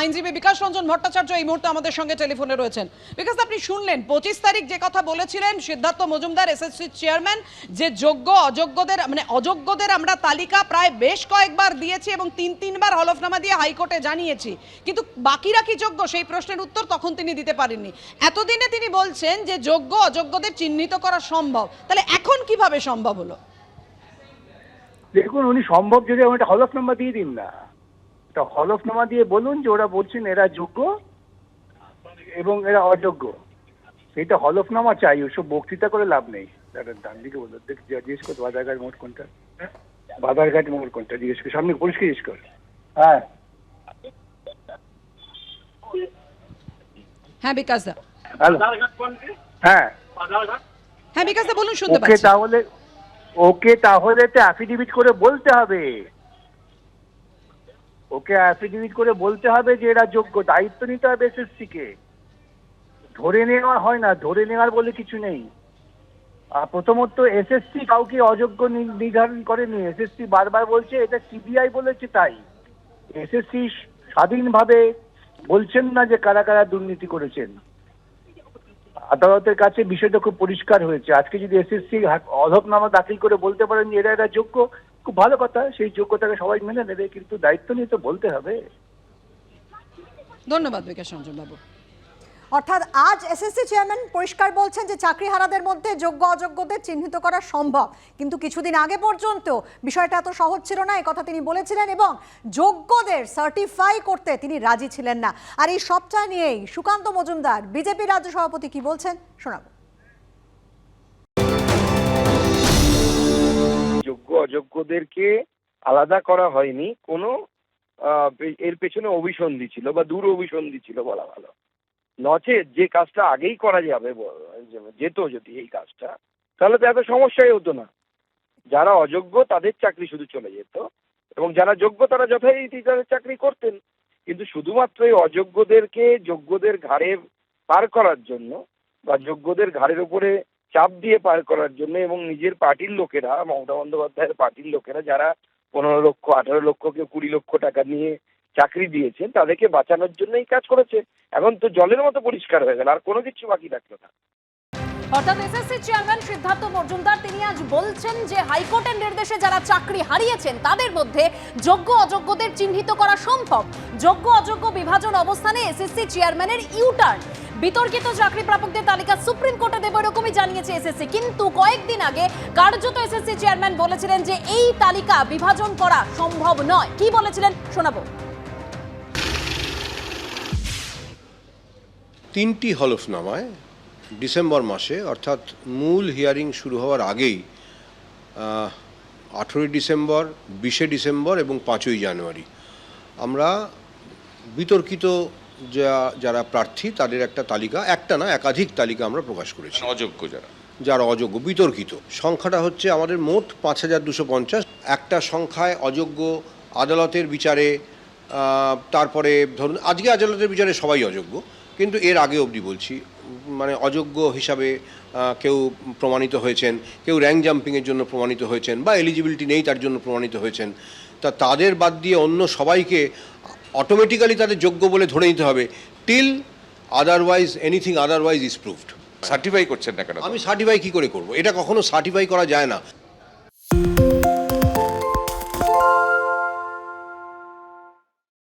আইনজীবী বিকাশ রঞ্জন ভট্টাচার্য এই মুহূর্তে আমাদের সঙ্গে টেলিফোনে রয়েছেন। বিকাশ আপনি শুনলেন, পঁচিশ তারিখ যে কথা বলেছিলেন, সিদ্ধার্থ মজুমদার, এসএসসি চেয়ারম্যান, যে যোগ্য, অযোগ্যদের মানে অযোগ্যদের আমরা তালিকা প্রায় বেশ কয়েকবার দিয়েছি এবং তিন, তিনবার হলফনামা দিয়ে হাইকোর্টে জানিয়েছি। কিন্তু বাকিরা কি যোগ্য? সেই প্রশ্নের উত্তর তখন তিনি দিতে পারেননি। এতদিনে তিনি বলছেন যে যোগ্য, অযোগ্যদের চিহ্নিত করা সম্ভব। তাহলে এখন কীভাবে সম্ভব হলো? দেখুন, উনি সম্ভব যদি একটা হলফনামা দিয়ে দিন না। একটা হলফনামা দিয়ে বলুন যে ওরা বলছেন এরা যোগ্য এবং এরা অযোগ্য। সেইটা হলফনামা চাই ওসব বক্তৃতা করে লাভ নেই। দাদা ডান দিকে বলো দেখ জিজ্ঞেস কর বাজারঘাট মোড় কোনটা? বাজারঘাট মোড় কোনটা? জিজ্ঞেস কর সামনে পরিষ্কার জিজ্ঞেস কর। হ্যাঁ। হ্যাঁ বিকাশ দা। হ্যালো। হ্যাঁ। হ্যাঁ বিকাশ দা বলুন শুনতে ওকে তাহলে ওকে তাহলে তো অ্যাফিডেভিট করে বলতে হবে। ওকে অ্যাফিডেভিট করে বলতে হবে যে এরা যোগ্য, দায়িত্ব নিতে হবে এসএসসি কে। ধরে নেওয়া হয় না, ধরে নেওয়ার বলে কিছু নেই। আর প্রথমত এসএসসি কাউকে অযোগ্য নির্ধারণ করেনি। এসএসসি বারবার বলছে, এটা সিবিআই বলেছে তাই। এসএসসি স্বাধীনভাবে বলছেন না যে কারা কারা দুর্নীতি করেছেন। আদালতের কাছে বিষয়টা খুব পরিষ্কার হয়েছে। আজকে যদি এসএসসি অধকনামা দাখিল করে বলতে পারেন যে এরা এরা যোগ্য খুব ভালো কথা, সেই যোগ্যতাকে সবাই মেনে নেবে, কিন্তু দায়িত্ব নিয়ে তো বলতে হবে। ধন্যবাদ বিকাশ রঞ্জন বাবু অর্থাৎ আজ এসএসসি চেয়ারম্যান পরিষ্কার বলছেন যে চাকরিহারাদের মধ্যে যোগ্য অযোগ্যদের চিহ্নিত করা সম্ভব। কিন্তু কিছুদিন আগে পর্যন্ত বিষয়টা এত সহজ ছিল না কথা তিনি বলেছিলেন এবং যোগ্যদের সার্টিফাই করতে তিনি রাজি ছিলেন না। আর এই সবটা নিয়েই সুকান্ত মজুমদার, বিজেপি রাজ্য সভাপতি কি বলছেন? শোনাবো। অযোগ্যদেরকে আলাদা করা হয়নি, কোনো এর পেছনে অভিসন্ধি ছিল বা দূর অভিসন্ধি ছিল বলা ভালো। নচেত যে কাজটা আগেই করা যাবে যেত যদি এই কাজটা, তাহলে তো এত সমস্যাই হতো না। যারা অযোগ্য তাদের চাকরি শুধু চলে যেত, এবং যারা যোগ্য তারা যথারীতি তাদের চাকরি করতেন। কিন্তু শুধুমাত্র এই অযোগ্যদেরকে যোগ্যদের ঘাড়ে পার করার জন্য বা যোগ্যদের ঘাড়ের উপরে চাপ দিয়ে পার করার জন্য এবং নিজের পার্টির লোকেরা, মমতা বন্দ্যোপাধ্যায়ের পার্টির লোকেরা যারা পনেরো লক্ষ, আঠারো লক্ষ কেউ কুড়ি লক্ষ টাকা নিয়ে চাকরি দিয়েছেন, তাদেরকে বাঁচানোর জন্য এই কাজ করেছে। এখন তো জলের মতো পরিষ্কার হয়ে গেল, আর কোনো কিছু বাকি থাকল না। অর্থাৎ এসএসসি চেয়ারম্যান সিদ্ধার্থ মজুমদার, তিনি আজ বলছেন যে হাইকোর্টের নির্দেশে যারা চাকরি হারিয়েছেন, তাদের মধ্যে যোগ্য অযোগ্যদের চিহ্নিত করা সম্ভব। যোগ্য অযোগ্য বিভাজন অবস্থানে এসএসসি চেয়ারম্যানের ইউটার্ন বিতর্কিত চাকরি প্রাপকদের তালিকা সুপ্রিম কোর্টে দেব এরকমই জানিয়েছে এসএসসি। কিন্তু কয়েকদিন আগে কার্যত এসএসসি চেয়ারম্যান বলেছিলেন যে এই তালিকা বিভাজন করা সম্ভব নয়। কি বলেছিলেন? শোনাবো। তিনটি হলফনামায় ডিসেম্বর মাসে, অর্থাৎ মূল হিয়ারিং শুরু হওয়ার আগেই আঠেরোই ডিসেম্বর, বিশে ডিসেম্বর এবং পাঁচই জানুয়ারি। আমরা বিতর্কিত যা যারা প্রার্থী তাদের একটা তালিকা একটা না একাধিক তালিকা আমরা প্রকাশ করেছি। অযোগ্য যারা। যারা অযোগ্য বিতর্কিত। সংখ্যাটা হচ্ছে আমাদের মোট পাঁচ হাজার দুশো পঞ্চাশ। একটা সংখ্যায় অযোগ্য আদালতের বিচারে তারপরে ধরুন আজকে আদালতের বিচারে সবাই অযোগ্য কিন্তু এর আগে অবধি বলছি মানে অযোগ্য হিসাবে কেউ প্রমাণিত হয়েছেন কেউ র্যাঙ্ক জাম্পিংয়ের জন্য প্রমাণিত হয়েছেন বা এলিজিবিলিটি নেই তার জন্য প্রমাণিত হয়েছেন তা তাদের বাদ দিয়ে অন্য সবাইকে অটোমেটিক্যালি তাদের যোগ্য বলে ধরে নিতে হবে till otherwise anything otherwise is proved certify করছেন না কেন? আমি সার্টিফাই কি করে করব? এটা কখনো সার্টিফাই করা যায় না।